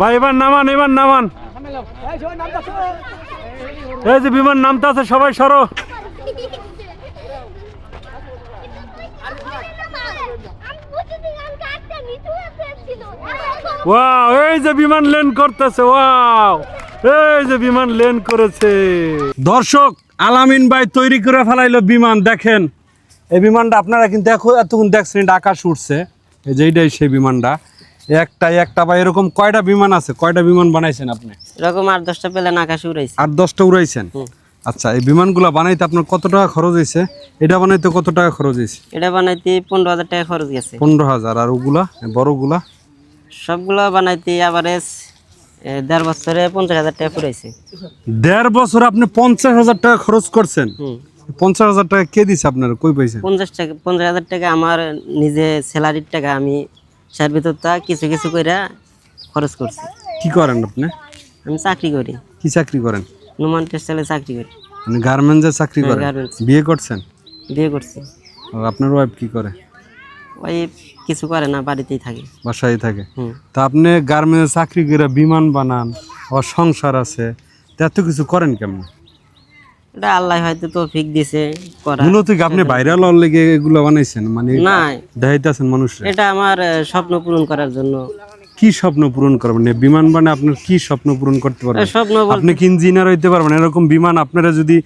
ভাই, এবার নামান এবার নামান। এই যে বিমান নামতে আছে সবাই সরো। ওয়াও, এই যে বিমান ল্যান্ড করতেছে, ওয়াও। এই যে বিমান ল্যান্ড করেছে। দর্শক, আলামিন ভাই তৈরি করে ফেলাইলো বিমান, দেখেন। এই বিমানটা আপনারা কিন্তু দেখো এতক্ষণ দেখছেন এটা আকাশ উঠছে এই যে এইটাই সেই বিমানটা। একটা একটা বা এরকম কয়টা বিমান আছে? কয়টা বিমান বানাইছেন আপনি? এরকম আট দশটা পেলেন আকাশে উড়াইছি আট দশটা উড়াইছেন? আচ্ছা এই বিমানগুলো বানাইতে আপনার কত টাকা খরচ হয়েছে? এটা বানাইতে কত টাকা খরচ হয়েছে? এটা বানাইতে পনেরো হাজার টাকা খরচ গেছে। পনেরো হাজার আর ওগুলা বড়গুলা? সবগুলো বানাইতে আভারেজ দেড় বছরে পঞ্চাশ হাজার টাকা পুরাইছে। দেড় বছর আপনি পঞ্চাশ হাজার টাকা খরচ করছেন? পঞ্চাশ হাজার টাকা কে দিছে আপনার? কই পাইছেন? পঞ্চাশ টাকা পঞ্চাশ হাজার টাকা আমার নিজে স্যালারির টাকা আমি সার ভিতরটা কিছু কিছু করে খরচ করছি। কি করেন আপনি? আমি চাকরি করি। কি চাকরি করেন? নুমান টেক্সটাইলে চাকরি করি। মানে গার্মেন্টসে চাকরি হ্যাঁ, করেন? গার্মেন্টস বিয়ে করছেন? বিয়ে করছি। ও, আপনার ওয়াইফ কি করে? ওই কিছু করে না বাড়িতেই থাকে। বাসায় থাকে। হুম। তা আপনি গার্মেন্টসে চাকরি করে বিমান বানান আবার সংসার আছে তা এত কিছু করেন কেমন? এটা আল্লাহ হয়তো দিছে করা মূলত আপনি ভাইরাল হওয়ার লেগে এগুলো বানাইছেন? মানে না দেখাইতেছেন মানুষ এটা আমার স্বপ্ন পূরণ করার জন্য। কি স্বপ্ন পূরণ করবেন? বিমান আপনার কি স্বপ্ন পূরণ করতে পারবেন? আপনি কি ইঞ্জিনিয়ার হইতে পারবেন? এরকম বিমান আপনারা যদি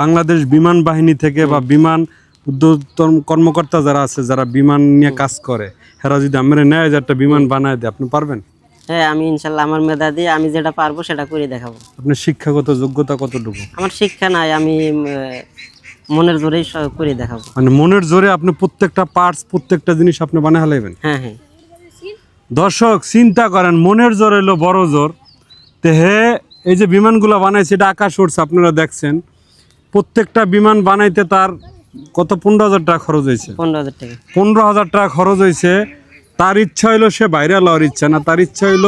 বাংলাদেশ বিমান বাহিনী থেকে বা বিমান উদ্যোতন কর্মকর্তা যারা আছে যারা বিমান নিয়ে কাজ করে এরা যদি আমরা নেয় একটা বিমান বানায় দেয় আপনি পারবেন? হ্যাঁ আমি ইনশাল্লাহ আমার মেধা দিয়ে আমি যেটা পারব সেটা করে দেখাবো। আপনার শিক্ষাগত যোগ্যতা কতটুকু? আমার শিক্ষা নাই আমি মনের জোরেই করে দেখাবো। মানে মনের জোরে আপনি প্রত্যেকটা পার্টস প্রত্যেকটা জিনিস আপনি বানায় হালাইবেন? হ্যাঁ হ্যাঁ। দর্শক চিন্তা করেন মনের জোর এলো বড় জোর। তে হে এই যে বিমানগুলো বানাইছে এটা আকাশ উঠছে আপনারা দেখছেন। প্রত্যেকটা বিমান বানাইতে তার কত? পনেরো হাজার টাকা খরচ হয়েছে পনেরো হাজার টাকা। পনেরো হাজার টাকা খরচ হয়েছে তার ইচ্ছা হইল সে বাইরে লওয়ার ইচ্ছা না তার ইচ্ছা হইল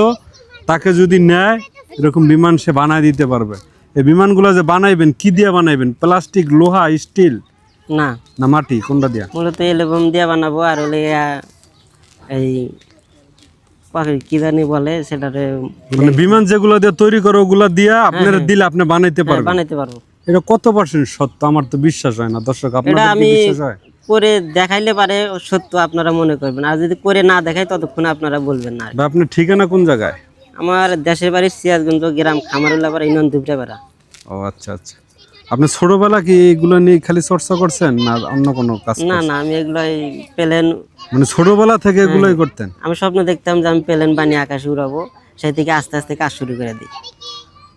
তাকে যদি নেয় এরকম বিমান সে বানায় দিতে পারবে। এই বিমানগুলো যে বানাইবেন কি দিয়ে বানাইবেন? প্লাস্টিক লোহা স্টিল? না। না মাটি? কোনটা দিয়া? মূলত এলবাম দিয়ে বানাবো আর হলে এই কি জানি বলে সেটারে মানে বিমান যেগুলো দিয়ে তৈরি করে ওগুলা দিয়া আপনারা দিলে আপনি বানাইতে পারবেন? বানাইতে পারব। এটা কত পার্সেন্ট সত্য? আমার তো বিশ্বাস হয় না। দর্শক কি আমি বিশ্বাস হয়? করে দেখাইলে পারে সত্য আপনারা মনে করবেন। আর যদি করে না দেখাই ততক্ষণ আপনারা বলবেন না বা আপনার ঠিকানা কোন জায়গায়? আমার দেশের বাড়ি সিরাজগঞ্জ গ্রাম খামারুল্লা পাড়া ইনন দুবরাপাড়া ও আচ্ছা আচ্ছা। আপনি ছোটবেলা কি এগুলো নিয়ে খালি চর্চা করছেন না অন্য কোনো কাজ না না আমি এগুলোই প্লেন মানে ছোটবেলা থেকে এগুলোই করতেন? আমি স্বপ্ন দেখতাম যে আমি প্লেন বানিয়ে আকাশে উড়াবো সেই থেকে আস্তে আস্তে কাজ শুরু করে দিই।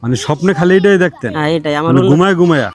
মানে স্বপ্নে খালি এটাই দেখতেন। হ্যাঁ এটাই। আমার মানে ঘুমায় ঘুমায়া।